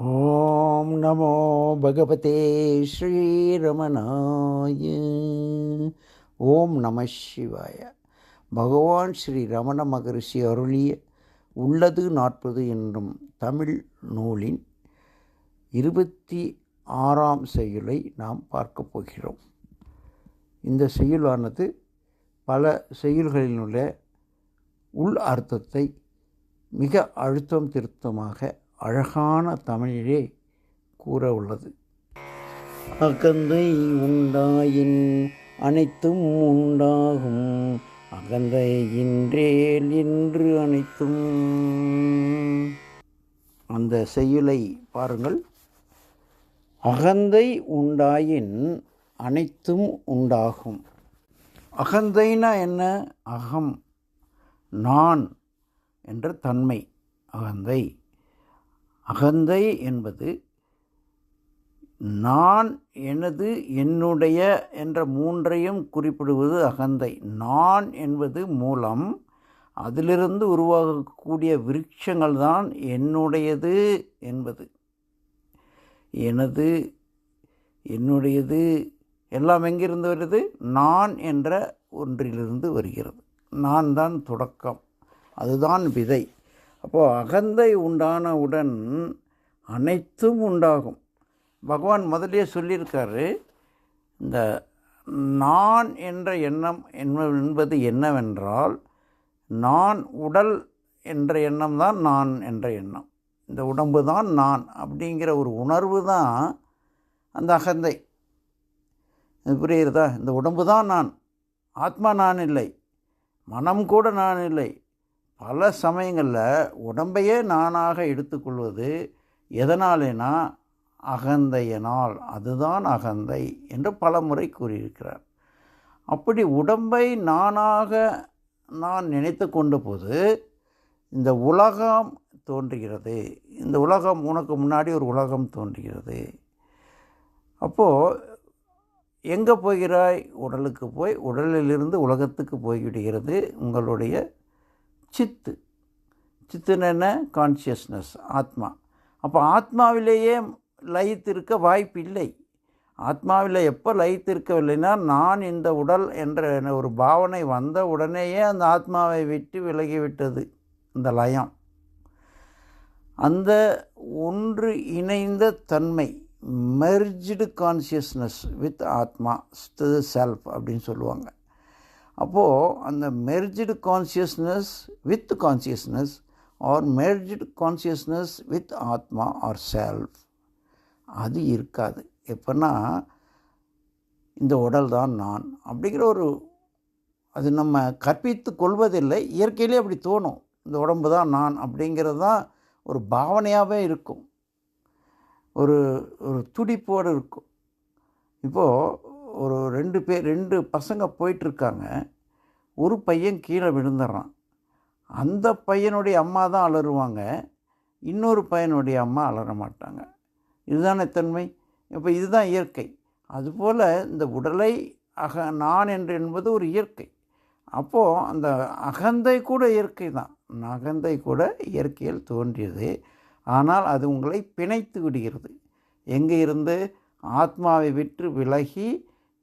ஓம் நமோ பகவதே ஸ்ரீரமணாய. ஓம் நம சிவாய. பகவான் ஸ்ரீ ரமண மகரிஷி அருளிய உள்ளது நாற்பது என்றும் தமிழ் நூலின் இருபத்தி ஆறாம் செயலை நாம் பார்க்கப் போகிறோம். இந்த செயலானது பல செய்யுள்களினுள்ள உள் அர்த்தத்தை மிக அழுத்தம் திருத்தமாக அழகான தமிழிலே கூற உள்ளது. அகந்தை உண்டாயின் அனைத்தும் உண்டாகும். அகந்தை இன்றேல் என்று அனைத்தும். அந்த செய்யுளை பாருங்கள். அகந்தை உண்டாயின் அனைத்தும் உண்டாகும். அகந்தைனா என்ன? அகம் நான் என்ற தன்மை. அகந்தை அகந்தை என்பது நான் எனது என்னுடைய என்ற மூன்றையும் குறிப்பிடுவது அகந்தை. நான் என்பது மூலம் அதிலிருந்து உருவாகக்கூடிய விருட்சங்கள் தான் என்னுடையது என்பது. எனது என்னுடையது எல்லாம் எங்கிருந்து வருது? நான் என்ற ஒன்றிலிருந்து வருகிறது. நான் தான் தொடக்கம். அதுதான் விதை. அப்போது அகந்தை உண்டானவுடன் அனைத்தும் உண்டாகும். பகவான் முதலே சொல்லியிருக்காரு இந்த நான் என்ற எண்ணம் என்பது என்னவென்றால் நான் உடல் என்ற எண்ணம் தான் நான் என்ற எண்ணம். இந்த உடம்பு தான் நான் அப்படிங்கிற ஒரு உணர்வு தான் அந்த அகந்தை. புரியுறதா இந்த உடம்பு தான் நான். ஆத்மா நான் இல்லை. மனம் கூட நான் இல்லை. பல சமயங்களில் உடம்பையே நானாக எடுத்துக்கொள்வது எதனாலேனா அகந்தையனால் அதுதான் அகந்தை என்று பல முறை கூறியிருக்கிறார். அப்படி உடம்பை நானாக நான் நினைத்து கொண்ட போது இந்த உலகம் தோன்றுகிறது. இந்த உலகம் உனக்கு முன்னாடி ஒரு உலகம் தோன்றுகிறது. அப்போது எங்கே போகிறாய்? உடலுக்கு போய் உடலிலிருந்து உலகத்துக்கு போய்விடுகிறது உங்களுடைய சித்து. சித்துன்னு என்ன? கான்சியஸ்னஸ் ஆத்மா. அப்போ ஆத்மாவிலேயே லயித்திருக்க வாய்ப்பு இல்லை. ஆத்மாவில் எப்போ லயித்திருக்கவில்லைன்னா நான் இந்த உடல் என்ற ஒரு பாவனை வந்த உடனேயே அந்த ஆத்மாவை விட்டு விலகிவிட்டது இந்த லயம். அந்த ஒன்று இணைந்த தன்மை மெர்ஜ்டு கான்சியஸ்னஸ் வித் ஆத்மா செல்ஃப் அப்படின்னு சொல்லுவாங்க. அப்போது அந்த merged consciousness with consciousness or merged consciousness with ஆத்மா ஆர் செல்ஃப் அது இருக்காது. எப்போன்னா இந்த உடல் தான் நான் அப்படிங்கிற ஒரு அது நம்ம கற்பித்து கொள்வதில்லை. இயற்கையிலே அப்படி தோணும். இந்த உடம்பு தான் நான் அப்படிங்கிறது தான் ஒரு பாவனையாகவே இருக்கும். ஒரு ஒரு துடிப்போடு இருக்கும். இப்போது ஒரு ரெண்டு பேர் ரெண்டு பசங்க போயிட்டுருக்காங்க. ஒரு பையன் கீழே விழுந்துடுறான் அந்த பையனுடைய அம்மா தான் அலறுவாங்க. இன்னொரு பையனுடைய அம்மா அலற மாட்டாங்க. இதுதானே தன்மை? இப்போ இதுதான் இயற்கை. அதுபோல் இந்த உடலை அக நான் என்று என்பது ஒரு இயற்கை. அப்போது அந்த அகந்தை கூட இயற்கை தான். அகந்தை கூட இயற்கையில் தோன்றியது. ஆனால் அது உங்களை பிணைத்து விடுகிறது. எங்கே இருந்து ஆத்மாவை விற்று விலகி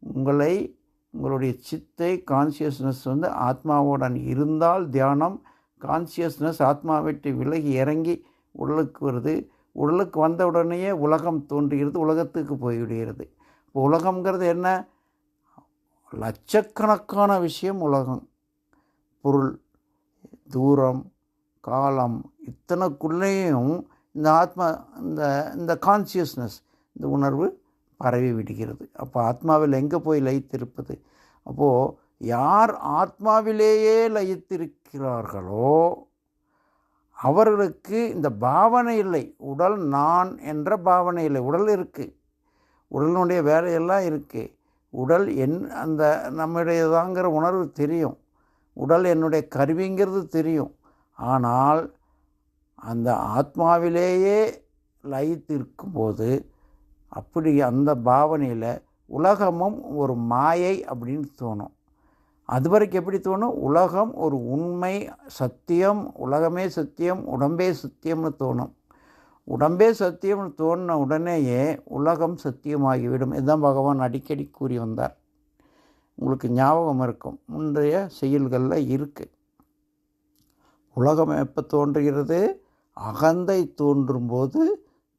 உங்களை உங்களுடைய சித்தை கான்சியஸ்னஸ் வந்து ஆத்மாவுடன் இருந்தால் தியானம் கான்சியஸ்னஸ் ஆத்மா விட்டு விலகி இறங்கி உடலுக்கு வருது. உடலுக்கு வந்த உடனேயே உலகம் தோன்றுகிறது உலகத்துக்கு போய்விடுகிறது. இப்போ உலகங்கிறது என்ன? லட்சக்கணக்கான விஷயம் உலகம். பொருள் தூரம் காலம் இத்தனைக்குள்ளேயும் இந்த ஆத்மா இந்த இந்த கான்சியஸ்னஸ் இந்த உணர்வு பரவி விடுகிறது. அப்போ ஆத்மாவில் எங்கே போய் லயித்திருப்பது? அப்போது யார் ஆத்மாவிலேயே லயித்திருக்கிறார்களோ அவர்களுக்கு இந்த பாவனை இல்லை. உடல் நான் என்ற பாவனை இல்லை. உடல் இருக்குது உடலினுடைய வேலையெல்லாம் இருக்குது உடல் என் அந்த நம்முடையதாங்கிற உணர்வு தெரியும். உடல் என்னுடைய கருவிங்கிறது தெரியும். ஆனால் அந்த ஆத்மாவிலேயே லயித்திருக்கும் போது அப்படி அந்த பாவனையில் உலகமும் ஒரு மாயை அப்படின்னு தோணும். அது வரைக்கும் எப்படி தோணும்? உலகம் ஒரு உண்மை சத்தியம் உலகமே சத்தியம் உடம்பே சத்தியம்னு தோணும். உடம்பே சத்தியம்னு தோணின உடனேயே உலகம் சத்தியமாகிவிடும். இதுதான் பகவான் அடிக்கடி கூறி வந்தார். உங்களுக்கு ஞாபகம் இருக்கும். முந்தைய செயல்களில் இருக்குது உலகம் எப்போ தோன்றுகிறது? அகந்தை தோன்றும்போது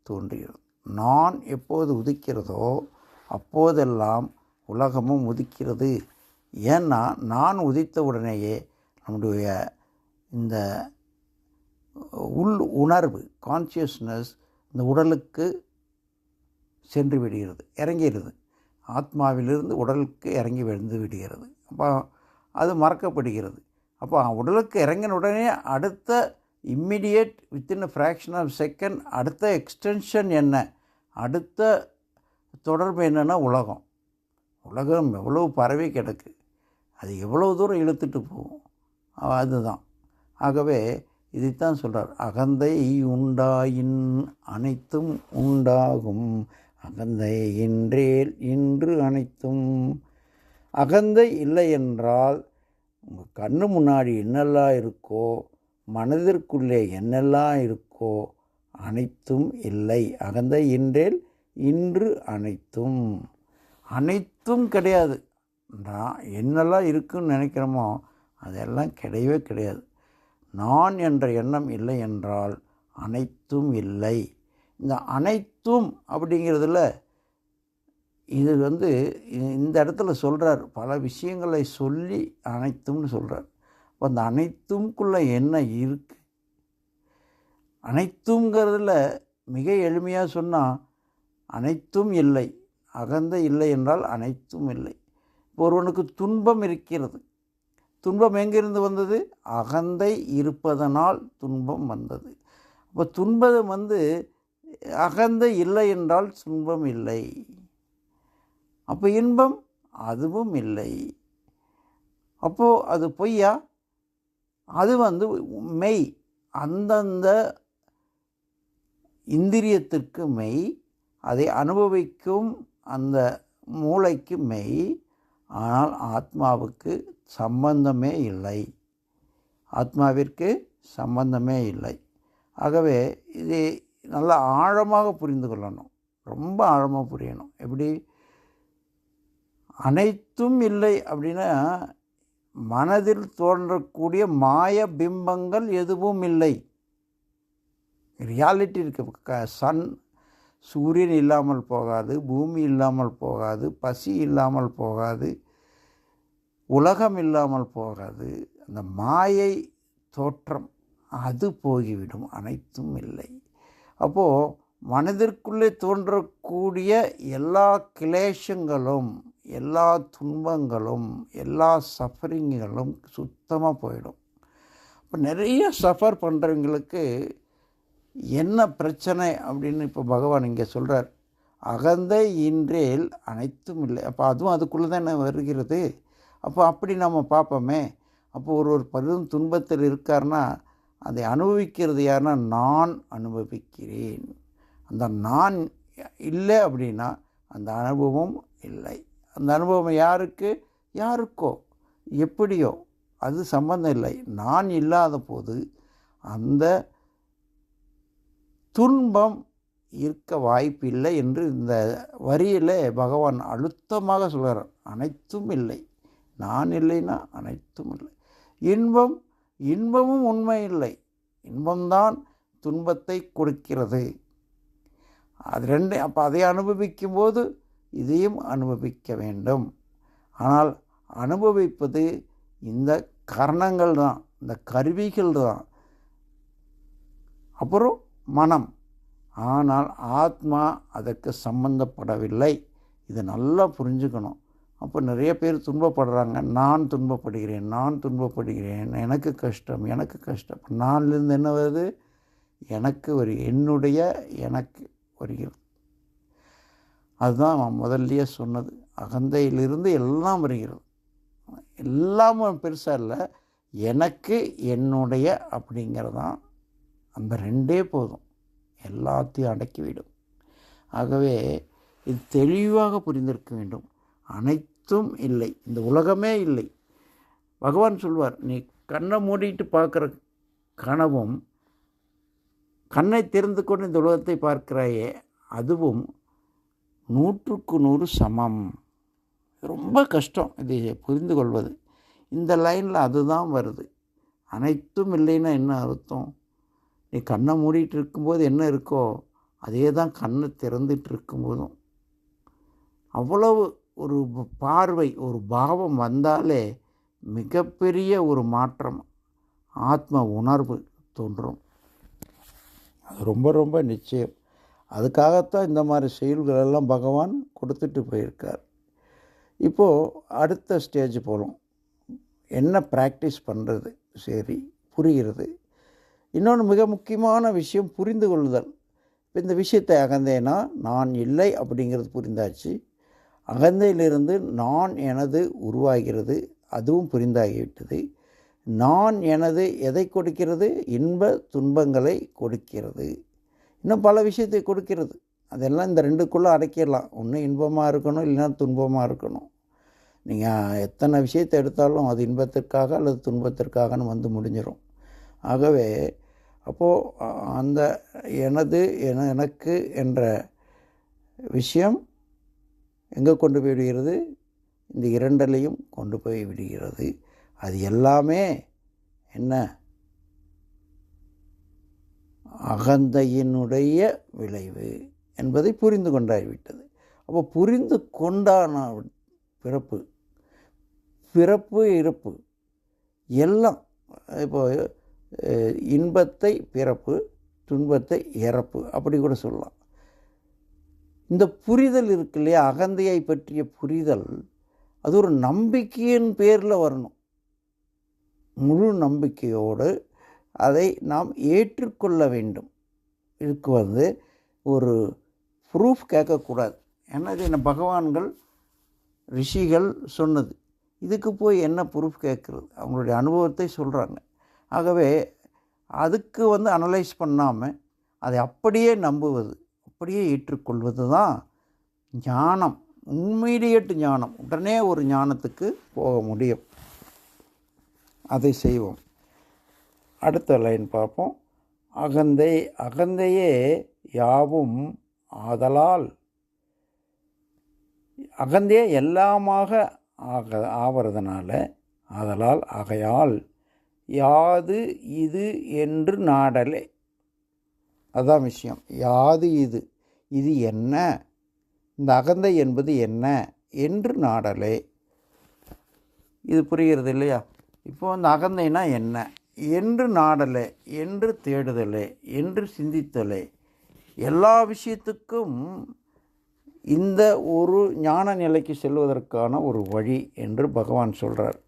தோன்றுகிறது. நான் எப்போது உதிக்கிறதோ அப்போதெல்லாம் உலகமும் உதிக்கிறது. ஏன்னா நான் உதித்த உடனேயே நம்முடைய இந்த உள் உணர்வு கான்சியஸ்னஸ் இந்த உடலுக்கு சென்று விடுகிறது இறங்கிடுது. ஆத்மாவிலிருந்து உடலுக்கு இறங்கி விழுந்து விடுகிறது. அப்போ அது மறக்கப்படுகிறது. அப்போ உடலுக்கு இறங்கின உடனே அடுத்த immediate within fraction of second அடுத்த எக்ஸ்டென்ஷன் என்ன? அடுத்த தொடர்பு என்னென்னா உலகம். உலகம் எவ்வளோ பரவி கிடக்கு. அது எவ்வளோ தூரம் இழுத்துட்டு போகும். அதுதான். ஆகவே இதைத்தான் சொல்கிறார் அகந்தை உண்டாயின் அனைத்தும் உண்டாகும். அகந்தை என்றேல் இன்று அனைத்தும். அகந்தை இல்லை என்றால் உங்கள் கண்ணு முன்னாடி என்னெல்லாம் இருக்கோ மனதிற்குள்ளே என்னெல்லாம் இருக்கோ அனைத்தும் இல்லை. அகந்த இன்றேல் இன்று அனைத்தும். அனைத்தும் கிடையாது. நான் என்னெல்லாம் இருக்குன்னு நினைக்கிறோமோ அதெல்லாம் கிடையவே கிடையாது. நான் என்ற எண்ணம் இல்லை என்றால் அனைத்தும் இல்லை. இந்த அனைத்தும் அப்படிங்கிறதுல இது வந்து இந்த இடத்துல சொல்கிறார் பல விஷயங்களை சொல்லி அனைத்தும்னு சொல்கிறார் இப்போ அந்த அனைத்தும்குள்ளே என்ன இருக்குது அனைத்துங்கிறதுல மிக எளிமையாக சொன்னால் அனைத்தும் இல்லை. அகந்த இல்லை என்றால் அனைத்தும் இல்லை. இப்போ ஒருவனுக்கு துன்பம் இருக்கிறது. துன்பம் எங்கிருந்து வந்தது? அகந்தை இருப்பதனால் துன்பம் வந்தது. அப்போ துன்பம் வந்து அகந்தை இல்லை என்றால் துன்பம் இல்லை. அப்போ இன்பம் அதுவும் இல்லை. அப்போது அது பொய்யா? அது வந்து மெய் அந்தந்த இந்திரியத்திற்கு மெய் அதை அனுபவிக்கும் அந்த மூளைக்கு மெய் ஆனால் ஆத்மாவுக்கு சம்பந்தமே இல்லை. ஆத்மாவிற்கு சம்பந்தமே இல்லை. ஆகவே இது நல்லா ஆழமாக புரிந்து கொள்ளணும். ரொம்ப ஆழமாக புரியணும். எப்படி? அனைத்தும் இல்லை அப்படின்னா மனதில் தோன்றக்கூடிய மாய பிம்பங்கள் எதுவும் இல்லை. ரியாலிட்டி இருக்கு. சன் சூரியன் இல்லாமல் போகாது பூமி இல்லாமல் போகாது பசி இல்லாமல் போகாது உலகம் இல்லாமல் போகாது. அந்த மாயை தோற்றம் அது போகிவிடும் அனைத்தும் இல்லை. அப்போது மனதிற்குள்ளே தோன்றக்கூடிய எல்லா கிளேஷங்களும் எல்லா துன்பங்களும் எல்லா சஃபரிங்களும் சுத்தமாக போயிடும். இப்போ நிறைய சஃபர் பண்ணுறவங்களுக்கு என்ன பிரச்சனை அப்படின்னு இப்போ பகவான் இங்கே சொல்கிறார் அகந்தை இன்றேல் அனைத்தும் இல்லை. அப்போ அதுவும் அதுக்குள்ளே தானே வருகிறது. அப்போ அப்படி நம்ம பார்ப்போமே. அப்போ ஒரு ஒரு பெரும் துன்பத்தில் இருக்கார்னா அதை அனுபவிக்கிறது யாருன்னா நான் அனுபவிக்கிறேன். அந்த நான் இல்லை அப்படின்னா அந்த அனுபவம் இல்லை. அந்த அனுபவம் யாருக்கு? யாருக்கோ? எப்படியோ? அது சம்பந்தம் இல்லை. நான் இல்லாத போது அந்த துன்பம் இருக்க வாய்ப்பில்லை என்று இந்த வரியில் பகவான் அழுத்தமாக சொல்கிறார். அனைத்தும் இல்லை. நான் இல்லைன்னா அனைத்தும் இல்லை. இன்பம் இன்பமும் உண்மை இல்லை. இன்பம்தான் துன்பத்தை கொடுக்கிறது. அது ரெண்டு அப்போ அதை அனுபவிக்கும் போது இதையும் அனுபவிக்க வேண்டும். ஆனால் அனுபவிப்பது இந்த கரணங்கள் தான் இந்த கருவிகள் தான். அப்புறம் மனம். ஆனால் ஆத்மா அதற்கு சம்பந்தப்படவில்லை. இதை நல்லா புரிஞ்சுக்கணும். அப்போ நிறைய பேர் துன்பப்படுறாங்க. நான் துன்பப்படுகிறேன் நான் துன்பப்படுகிறேன் எனக்கு கஷ்டம் எனக்கு கஷ்டம். நான்லேருந்து என்ன வருது? எனக்கு ஒரு என்னுடைய எனக்கு வருகிறது. அதுதான் அவன் முதல்லையே சொன்னது. அகந்தையிலிருந்து எல்லாம் வருகிறது. எல்லாமும் பெருசாக இல்லை. எனக்கு என்னுடைய அப்படிங்கிறதான். அந்த ரெண்டே போதும். எல்லாத்தையும் அடக்கிவிடும். ஆகவே இது தெளிவாக புரிந்திருக்க வேண்டும். அனைத்தும் இல்லை. இந்த உலகமே இல்லை. பகவான் சொல்வார் நீ கண்ணை மூடிட்டு பார்க்குற கனவும் கண்ணை திறந்து கொண்டு இந்த உலகத்தை பார்க்கிறாயே அதுவும் நூற்றுக்கு நூறு சமம். ரொம்ப கஷ்டம் இதை புரிந்து கொள்வது. இந்த லைனில் அதுதான் வருது. அனைத்தும் இல்லைன்னா என்ன அர்த்தம்? நீ கண்ணை மூடிட்டு இருக்கும்போது என்ன இருக்கோ அதே தான் கண்ணை திறந்துட்டு இருக்கும்போதும். அவ்வளவு ஒரு பார்வை ஒரு பாவம் வந்தாலே மிகப்பெரிய ஒரு மாற்றம் ஆத்ம உணர்வு தோன்றும். அது ரொம்ப ரொம்ப நிச்சயம். அதுக்காகத்தான் இந்த மாதிரி செயல்களெல்லாம் பகவான் கொடுத்துட்டு போயிருக்கார். இப்போது அடுத்த ஸ்டேஜ் போகிறோம் என்ன ப்ராக்டிஸ் பண்ணுறது சரி புரிகிறது. இன்னொன்று மிக முக்கியமான விஷயம் புரிந்து கொள்ளுதல் இப்போ இந்த விஷயத்தை அகந்தேனா நான் இல்லை அப்படிங்கிறது புரிந்தாச்சு. அகந்தையிலிருந்து நான் எனது உருவாகிறது அதுவும் புரிந்தாகிவிட்டது. நான் எனது எதை கொடுக்கிறது? இன்ப துன்பங்களை கொடுக்கிறது. இன்னும் பல விஷயத்தை கொடுக்கிறது. அதெல்லாம் இந்த ரெண்டுக்குள்ளே அடைக்கிடலாம். ஒன்று இன்பமாக இருக்கணும் இல்லைன்னா துன்பமாக இருக்கணும். நீங்கள் எத்தனை விஷயத்தை எடுத்தாலும் அது இன்பத்திற்காக அல்லது துன்பத்திற்காகன்னு வந்து முடிஞ்சிடும் ஆகவே அப்போது அந்த எனது என எனக்கு என்ற விஷயம் எங்கே கொண்டு போய் விடுகிறது? இந்த இரண்டலையும் கொண்டு போய் விடுகிறது. அது எல்லாமே என்ன? அகந்தையினுடைய விளைவு என்பதை புரிந்து கொண்டாகிவிட்டது. அப்போ புரிந்து கொண்டான பிறப்பு பிறப்பு இறப்பு எல்லாம் இப்போ இன்பத்தை பிறப்பு துன்பத்தை இறப்பு அப்படி கூட சொல்லலாம். இந்த புரிதல் இருக்கு இல்லையா? அகந்தையை பற்றிய புரிதல் அது ஒரு நம்பிக்கையின் பேரில் வரணும். முழு நம்பிக்கையோடு அதை நாம் ஏற்றுக்கொள்ள வேண்டும். இதுக்கு வந்து ஒரு ப்ரூஃப் கேட்கக்கூடாது. ஏன்னா இது என்ன பகவான்கள் ரிஷிகள் சொன்னது. இதுக்கு போய் என்ன ப்ரூஃப் கேட்குறது? அவங்களுடைய அனுபவத்தை சொல்கிறாங்க ஆகவே அதுக்கு வந்து அனலைஸ் பண்ணாமல் அதை அப்படியே நம்புவது அப்படியே ஏற்றுக்கொள்வது தான் ஞானம். இம்மீடியட் ஞானம். உடனே ஒரு ஞானத்துக்கு போக முடியும். அதை செய்வோம். அடுத்த லைன் பார்ப்போம். அகந்தை அகந்தையே யாவும் ஆதலால். அகந்தையே எல்லாமாக ஆக ஆவறதுனால ஆதலால் ஆகையால் யாது இது என்று நாடலே. அதான் விஷயம். யாது இது இது என்ன? இந்த அகந்தை என்பது என்ன? என்று நாடலே. இது புரிகிறது இல்லையா இப்போ அந்த அகந்தைனா என்ன? என்று நாடலே என்று தேடுதலே என்று சிந்தித்தலே. எல்லா விஷயத்துக்கும் இந்த ஒரு ஞான நிலைக்கு செல்வதற்கான ஒரு வழி என்று பகவான் சொல்கிறார்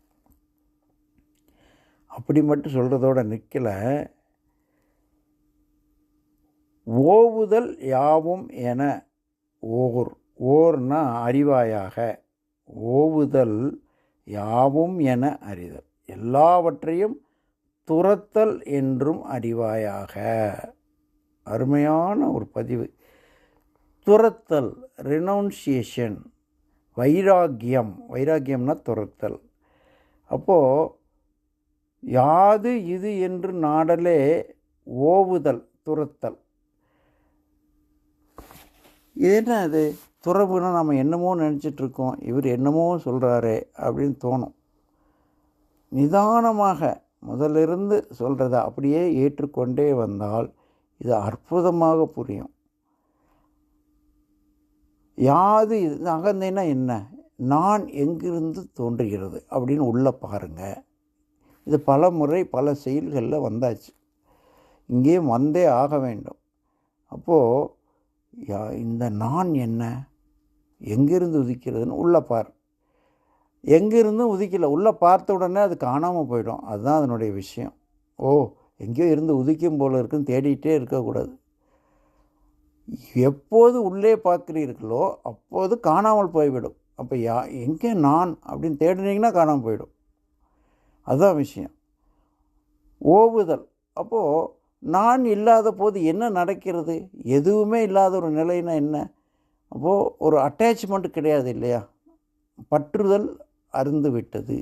அப்படி மட்டும் சொல்கிறதோட நிற்கலை ஓவுதல் யாவும் என ஓர் ஓர்னா அறிவாயாக. ஓவுதல் யாவும் என அறிதல். எல்லாவற்றையும் துரத்தல் என்றும் அறிவாயாக. அருமையான ஒரு பதிவு. துரத்தல் ரினவுன்சியேஷன் வைராக்கியம். வைராக்கியம்னா துரத்தல். அப்போது யாது இது என்று நாடலே ஓவுதல் துரத்தல். இது என்ன அது? துறவுனா நம்ம என்னமோ நினச்சிட்ருக்கோம் இவர் என்னமோ சொல்கிறாரே அப்படின்னு தோணும். நிதானமாக முதலிருந்து சொல்கிறத அப்படியே ஏற்றுக்கொண்டே வந்தால் இது அற்புதமாக புரியும். யாது இது அகந்தைனா என்ன? நான் எங்கிருந்து தோன்றுகிறது அப்படின்னு உள்ளே பாருங்கள் இது பல முறை பல செயல்களில் வந்தாச்சு. இங்கேயும் வந்தே ஆக வேண்டும். அப்போது யா இந்த நான் என்ன? எங்கிருந்து உதிக்கிறதுன்னு உள்ளே பார். எங்கேருந்தும் உதிக்கல. உள்ளே பார்த்த உடனே அது காணாமல் போயிடும். அதுதான் அதனுடைய விஷயம். ஓ எங்கேயோ இருந்து உதிக்கும் போல இருக்குன்னு தேடிகிட்டே இருக்கக்கூடாது. எப்போது உள்ளே பார்க்குறீர்களோ அப்போது காணாமல் போய்விடும். அப்போ யா எங்கே நான் அப்படின்னு தேடினீங்கன்னா காணாமல் போயிடும். அதுதான் விஷயம். ஓவுதல். அப்போது நான் இல்லாத போது என்ன நடக்கிறது? எதுவுமே இல்லாத ஒரு நிலைன்னா என்ன? அப்போது ஒரு அட்டாச்மெண்ட் கிடையாது இல்லையா? பற்றுதல் அருந்துவிட்டது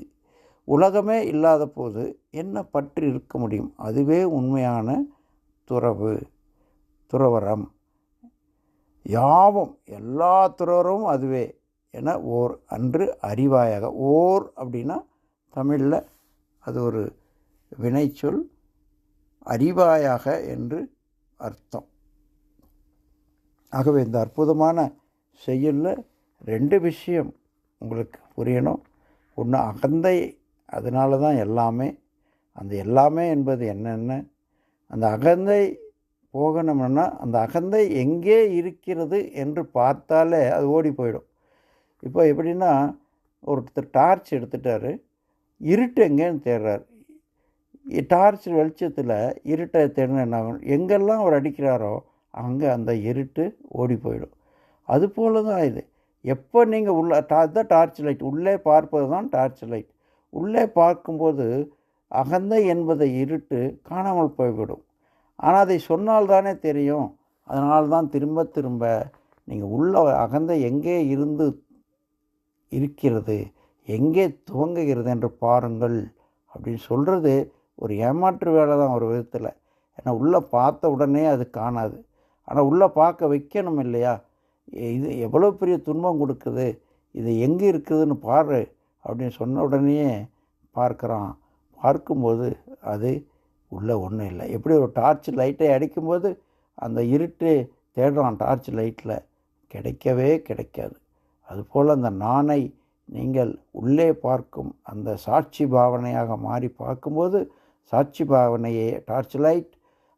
உலகமே இல்லாத போது என்ன பற்று இருக்க முடியும்? அதுவே உண்மையான துறவு துறவரம் யாவும் எல்லா துறவரும் அதுவே என ஓர் அன்று அறிவாயாக ஓர் அப்படின்னா தமிழில் அது ஒரு வினைச்சொல் அறிவாயாக என்று அர்த்தம். ஆகவே இந்த அற்புதமான செயலில் ரெண்டு விஷயம் உங்களுக்கு புரியணும். ஒன்று அகந்தை அதனால தான் எல்லாமே. அந்த எல்லாமே என்பது என்னென்ன? அந்த அகந்தை போகணும்னா அந்த அகந்தை எங்கே இருக்கிறது என்று பார்த்தாலே அது ஓடி போயிடும். இப்போ எப்படின்னா ஒருத்தர் டார்ச் எடுத்துட்டாரு இருட்டு எங்கேன்னு தேடுறார். டார்ச் வெளிச்சத்தில் இருட்டை தேடினா என்ன ஆகும்? எங்கெல்லாம் அவர் அடிக்கிறாரோ அங்கே அந்த இருட்டு ஓடி போயிடும். அது போல தான் இது. எப்போ நீங்கள் உள்ள தான் டார்ச் லைட் உள்ளே பார்ப்பது தான் டார்ச் லைட் உள்ளே பார்க்கும்போது அகந்தை என்பதை இருட்டு காணாமல் போய்விடும். ஆனால் அதை சொன்னால்தானே தெரியும். அதனால் தான் திரும்ப திரும்ப நீங்கள் உள்ள அகந்தை எங்கே இருந்து இருக்கிறது எங்கே துவங்குகிறது என்று பாருங்கள் அப்படின்னு சொல்கிறது ஒரு ஏமாற்று வேலை தான் ஒரு விதத்தில். ஏன்னா உள்ளே பார்த்த உடனே அது காணாது. ஆனால் உள்ளே பார்க்க வைக்கணும் இல்லையா? இது எவ்வளோ பெரிய துன்பம் கொடுக்குது இது எங்கே இருக்குதுன்னு பாரு அப்படின்னு சொன்ன உடனே பார்க்குறான். பார்க்கும்போது அது உள்ளே ஒன்றும் இல்லை. எப்படி ஒரு டார்ச் லைட்டை அடிக்கும்போது அந்த இருட்டு தேடுறான் டார்ச் லைட்டில் கிடைக்கவே கிடைக்காது. அதுபோல் அந்த நாணை நீங்கள் உள்ளே பார்க்கும் அந்த சாட்சி பாவனையாக மாறி பார்க்கும்போது சாட்சி பாவனையே டார்ச் லைட்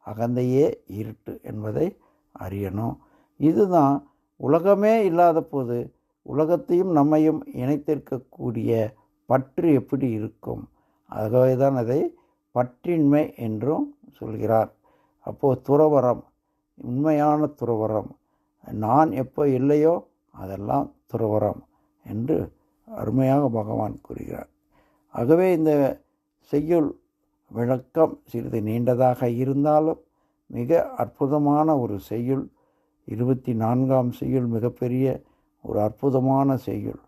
அகந்தையே இருட்டு என்பதை அறியணும். இதுதான் உலகமே இல்லாத போது உலகத்தையும் நம்மையும் இணைத்திருக்கக்கூடிய பற்று எப்படி இருக்கும்? ஆகவே தான் அதை பற்றின்மை என்றும் சொல்கிறார். அப்போது துறவரம் உண்மையான துறவரம் நான் எப்போ இல்லையோ அதெல்லாம் துறவரம் என்று அருமையாக பகவான் கூறுகிறார். ஆகவே இந்த செய்யுள் விளக்கம் சிறிது நீண்டதாக இருந்தாலும் மிக அற்புதமான ஒரு செய்யுள் இருபத்தி நான்காம் செய்யுள் மிகப்பெரிய ஒரு அற்புதமான செய்யுள்.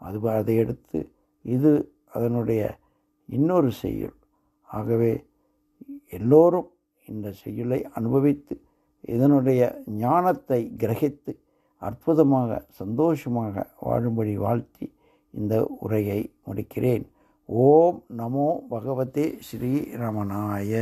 அது அதை எடுத்து இது அதனுடைய இன்னொரு செய்யுள். ஆகவே எல்லோரும் இந்த செய்யுளை அனுபவித்து இதனுடைய ஞானத்தை கிரகித்து அற்புதமாக சந்தோஷமாக வாழும்படி வாழ்த்தி இந்த உரையை முடிக்கிறேன். ஓம் நமோ பகவதே ஸ்ரீரமணாய